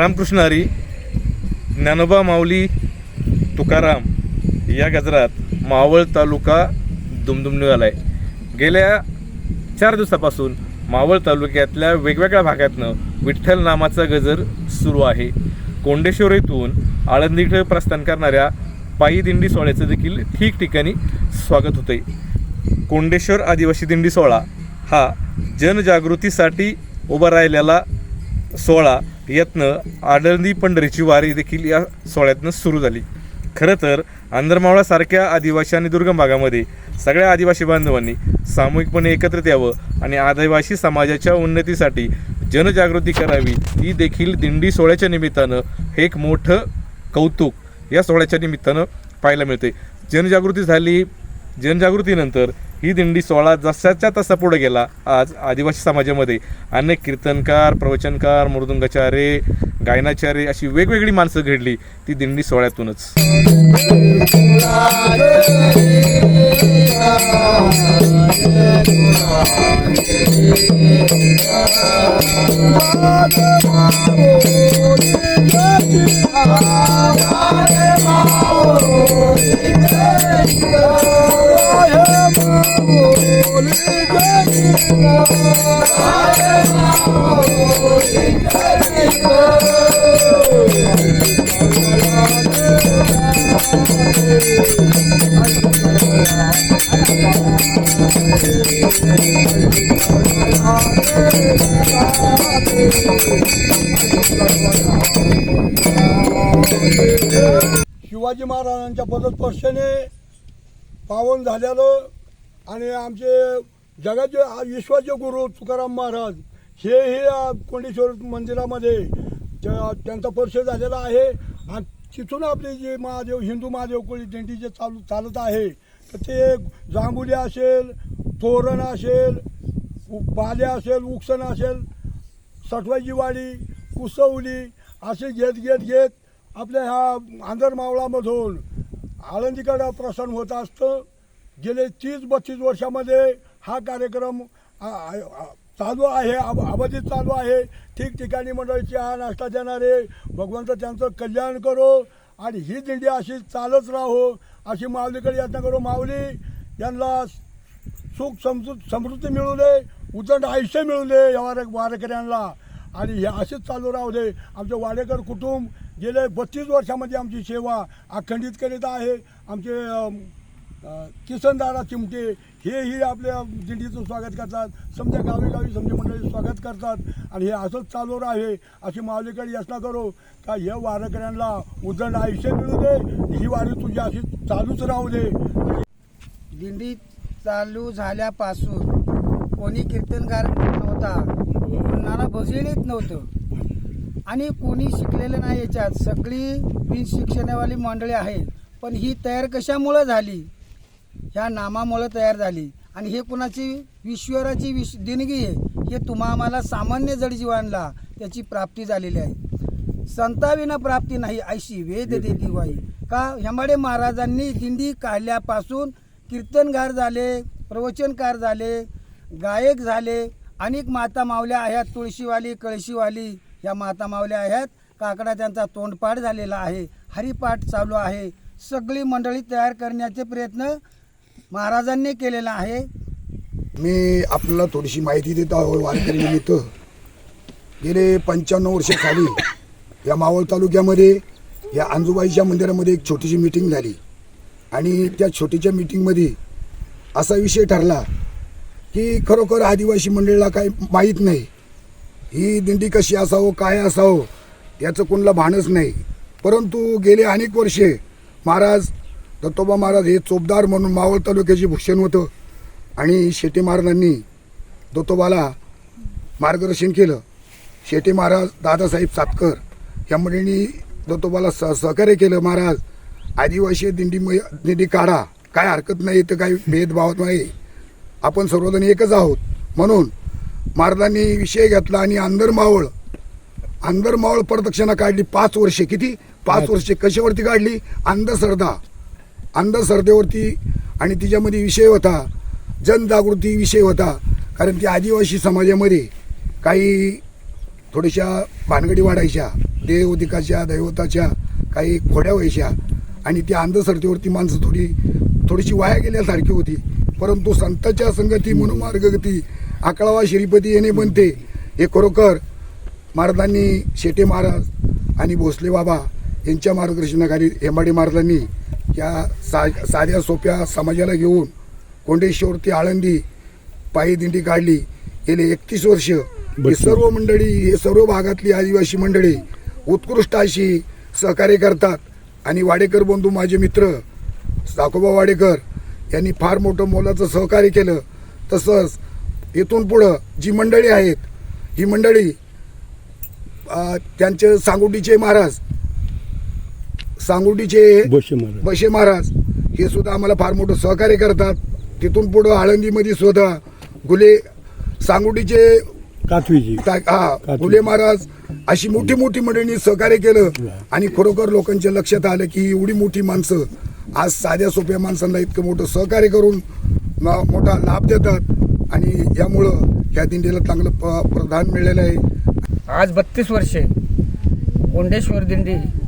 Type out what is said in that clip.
రామకృష్ణ హరి. ज्ञानोबा माऊली तुकाराम या गजरात मावळ तालुका दुमदुमने आला आहे गेल्या चार दिवसापासून मावळ तालुक्यातल्या वेगवेगळ्या भागातनं विठ्ठल नामाचा गजर सुरू आहे. कोंडेश्वर येथून आळंदीकडे प्रस्थान करणाऱ्या पायी दिंडी सोहळ्याचं देखील ठिकठिकाणी स्वागत होते कोंडेश्वर आदिवासी दिंडी सोहळा हा जनजागृतीसाठी उभा राहिलेला सोहळा यातनं आडळंदी पंढरीची वारी देखील या सोहळ्यातनं सुरू झाली. खरं तर आंधरमावळासारख्या आदिवासी आणि दुर्गम भागामध्ये सगळ्या आदिवासी बांधवांनी सामूहिकपणे एकत्रित यावं आणि आदिवासी समाजाच्या उन्नतीसाठी जनजागृती करावी ही देखील दिंडी सोहळ्याच्या निमित्तानं हे एक मोठं कौतुक या सोहळ्याच्या निमित्तानं पाहायला मिळते जनजागृती झाली. जनजागृतीनंतर ही दिंडी सोहळा जसाच्या तसा पुढे गेला. आज आदिवासी समाजामध्ये अनेक कीर्तनकार प्रवचनकार मृदुंगाचार्य गायनाचार्य अशी वेगवेगळी माणसं घडली ती दिंडी सोहळ्यातूनच. शिवाजी महाराजांच्या पदस्पर्शाने पावन झालेलं आणि आमचे जगाचे विश्वाचे गुरु तुकाराम महाराज हे हे कोंडेश्वर मंदिरामध्ये त्या- त्यांचा परिचय झालेला आहे. आणि तिथून आपली जे महादेव हिंदू महादेव कोळी दिंडी जे चालू चालत आहे तर ते जांभुली असेल तोरण असेल बाले असेल उकसण असेल सटवाईची वाडी कुसवली असे घेत घेत घेत आपल्या ह्या आंधरमावळामधून आळंदीकडं प्रसन्न होत असतं. गेले तीस बत्तीस वर्षामध्ये हा कार्यक्रम चालू आहे अब- अबाधित चालू आहे. ठिकठिकाणी मंडळी चहा नाश्ता देणारे भगवंत त्यांचं कल्याण करो आणि ही दिंडी अशी चालत राहो अशी माऊलीकडे यत्न करो. माऊली यांना सुख समृद्ध समृद्धी मिळू दे उदंड आयुष्य मिळू दे या वार वारकऱ्यांना. आणि हे असेच चालू राहू दे. आमचे वाडेकर कुटुंब गेले बत्तीस वर्षामध्ये आमची सेवा अखंडित करीत आहे. आमचे किसनदादा किसनदारा चिमटे हेही आपल्या दिंडीचं स्वागत करतात. समजा गावेगावी समजे समजा मंडळी स्वागत करतात. आणि हे असंच चालू राहे अशी माऊलीकडे याचना करू का या वारकऱ्यांना उदंड आयुष्य मिळू दे ही वारी तुझी अशी चालूच राहू दे. दिंडी चालू झाल्यापासून कोणी कीर्तनकार नव्हता. कोणाला भजनीत नव्हतं. आणि कोणी शिकलेलं नाही याच्यात. सगळी बिन शिक्षणावाली मंडळी आहे पण ही तयार कशामुळं झाली? ह्या नामामुळं तयार झाली. आणि हे कुणाची? ईश्वराची विश देणगी आहे. हे तुम्हा आम्हाला सामान्य जडजीवांना त्याची प्राप्ती झालेली आहे. संताविना प्राप्ती नाही अशी वेद देती वाई. का? हेमाडे महाराजांनी दिंडी काढल्यापासून कीर्तनगार झाले प्रवचनकार झाले गायक झाले अनेक माता मावल्या आहेत तुळशीवाली कळशीवाली ह्या माता मावल्या आहेत. काकडा त्यांचा तोंडपाठ झालेला आहे. हरिपाठ चालू आहे. सगळी मंडळी तयार करण्याचे प्रयत्न महाराजांनी केलेला आहे. मी आपल्याला थोडीशी माहिती देत आहोत वारकरी निमित्त. गेले पंच्याण्णव वर्षाखाली या मावळ तालुक्यामध्ये या अंजूबाईच्या मंदिरामध्ये एक छोटीशी मीटिंग झाली. आणि त्या छोटीच्या मीटिंगमध्ये असा विषय ठरला की खरोखर आदिवासी मंडळीला काही माहीत नाही. ही दिंडी कशी असावं काय असावं याचं कोणाला भानच नाही. परंतु गेले अनेक वर्षे महाराज दत्तोबा महाराज हे चोपदार म्हणून मावळ तालुक्याचे भूषण होतं. आणि शेटे महाराजांनी दत्तोबाला मार्गदर्शन केलं. शेटे महाराज दादासाहेब सातकर या मंडळींनी दत्तोबाला स सहकार्य केलं. महाराज आदिवासी दिंडी म- दिंडी काढा. काय हरकत नाही तर काही भेदभाव नाही. आपण सर्वजण एकच आहोत. म्हणून महाराजांनी विषय घेतला आणि अंदर मावळ अंदर मावळ प्रदक्षिणा काढली. पाच वर्षे किती? पाच. वर्षे कशावरती काढली? अंधश्रद्धा. अंधश्रद्धेवरती आणि तिच्यामध्ये विषय होता. जनजागृती विषय होता. कारण ती आदिवासी समाजामध्ये काही थोड्याशा भानगडी वाढायच्या देवदिकाच्या दैवताच्या काही खोड्या व्हायच्या आणि त्या अंधश्रद्धेवरती माणसं थोडी थोडीशी वाया गेल्यासारखी होती. परंतु संतांच्या संगती म्हणून मार्गगती अकळावा श्रीपती येणे बनते. हे खरोखर महाराजांनी शेटे महाराज आणि भोसले बाबा यांच्या मार्गदर्शनाखाली हेमाडे महाराजांनी या सा साध्या सोप्या समाजाला घेऊन कोंडेश्वर ते आळंदी पायी दिंडी काढली. गेले एकतीस वर्ष. ही सर्व मंडळी हे सर्व भागातली आदिवासी मंडळी उत्कृष्ट अशी सहकार्य करतात. आणि वाडेकर बंधू माझे मित्र साकोबा वाडेकर यांनी फार मोठं मोलाचं सहकार्य केलं. तसंच इथून पुढं जी मंडळी आहेत ही मंडळी त्यांचे सांगोटीचे महाराज सांगोटीचे बशे महाराज. हे सुद्धा आम्हाला फार मोठं सहकार्य करतात. तिथून पुढं आळंदीमध्ये सुद्धा गुले सांगोटीचे हा गुले महाराज अशी मोठी मोठी मंडळींनी सहकार्य केलं आणि खरोखर लोकांच्या लक्षात आलं की एवढी मोठी माणसं आज साध्या सोप्या माणसांना इतकं मोठं सहकार्य करून मोठा लाभ देतात आणि यामुळं ह्या दिंडीला चांगलं प- प्रधान मिळालेलं आहे. आज बत्तीस वर्षे कोंडेश्वर दिंडी